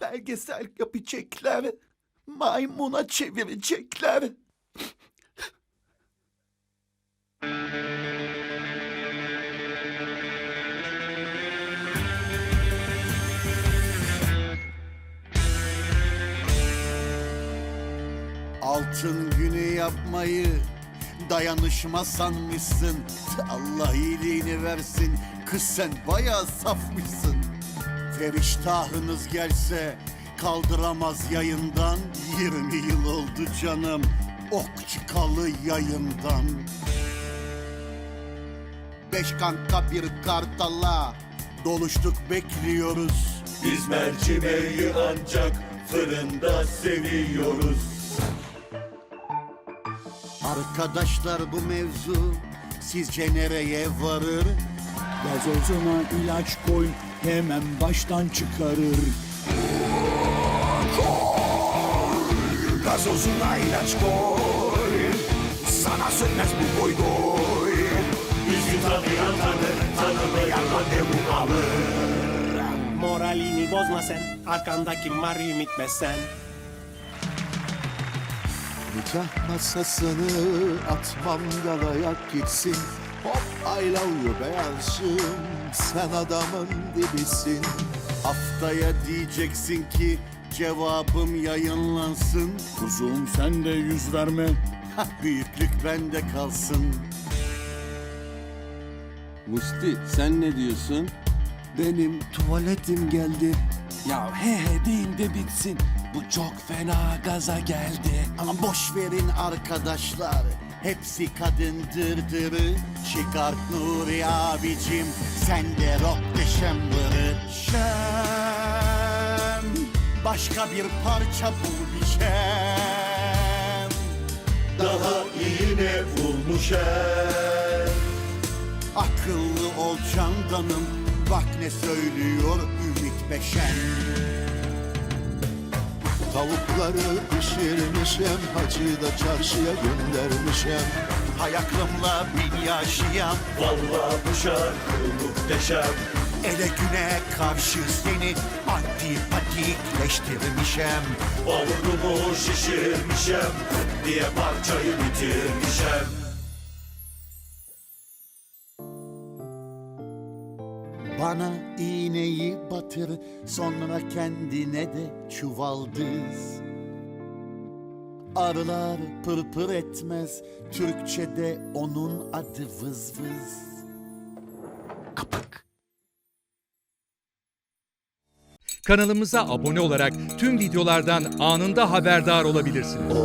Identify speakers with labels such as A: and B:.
A: belgesel yapacaklar. Maymuna çevirecekler. Altın günü yapmayı dayanışma sanmışsın. Allah iyiliğini versin. Kız sen bayağı safmışsın. Feriştahınız gelse kaldıramaz yayından. 20 yıl oldu canım ok çıkalı yayından. Beş kanka bir kartala doluştuk bekliyoruz.
B: Biz mercimeği ancak fırında seviyoruz.
A: Arkadaşlar bu mevzu sizce nereye varır?
C: Gazozuna ilaç koy hemen baştan çıkarır.
B: Gazozuna ilaç koy. Sana sönmez bu boy boy. Bizi tanıyan tanır Tanımayan randevu alır.
D: Moralini bozma sen Arkanda kim var ümit sen.
A: Nikah masasını atmam yalayak gitsin. Hop I love you beyazım Sen adamın dibisin Haftaya diyeceksin ki cevabım yayınlansın
C: Kuzum sen de yüz verme.
A: Büyüklük bende kalsın
E: Musti sen ne diyorsun?
A: Benim tuvaletim geldi
E: Ya he he deyin de bitsin. Bu çok fena gaza geldi.
A: Ama boş verin arkadaşlar Hepsi kadın dırdırı. Çıkart Nuri abicim. Sen de rock deşembırı Şem. Başka bir parça bul biçem
B: Daha iyi ne bulmuş er
A: Akıllı ol candanım. Bak ne söylüyor Ümit Beşen Tavukları pişirmişem Hacı da çarşıya göndermişem Hay aklımla bin yaşayan
B: Vallahi bu şarkı muhteşem.
A: Ele güne karşı seni antipatikleştirmişem
B: Balınumu şişirmişem Diye parçayı bitirmişem
A: Bana iğneyi batır sonra kendine de çuvaldız Arılar pırpır etmez Türkçe'de onun adı vız vız. Kapak
F: Kanalımıza abone olarak tüm videolardan anında haberdar olabilirsiniz.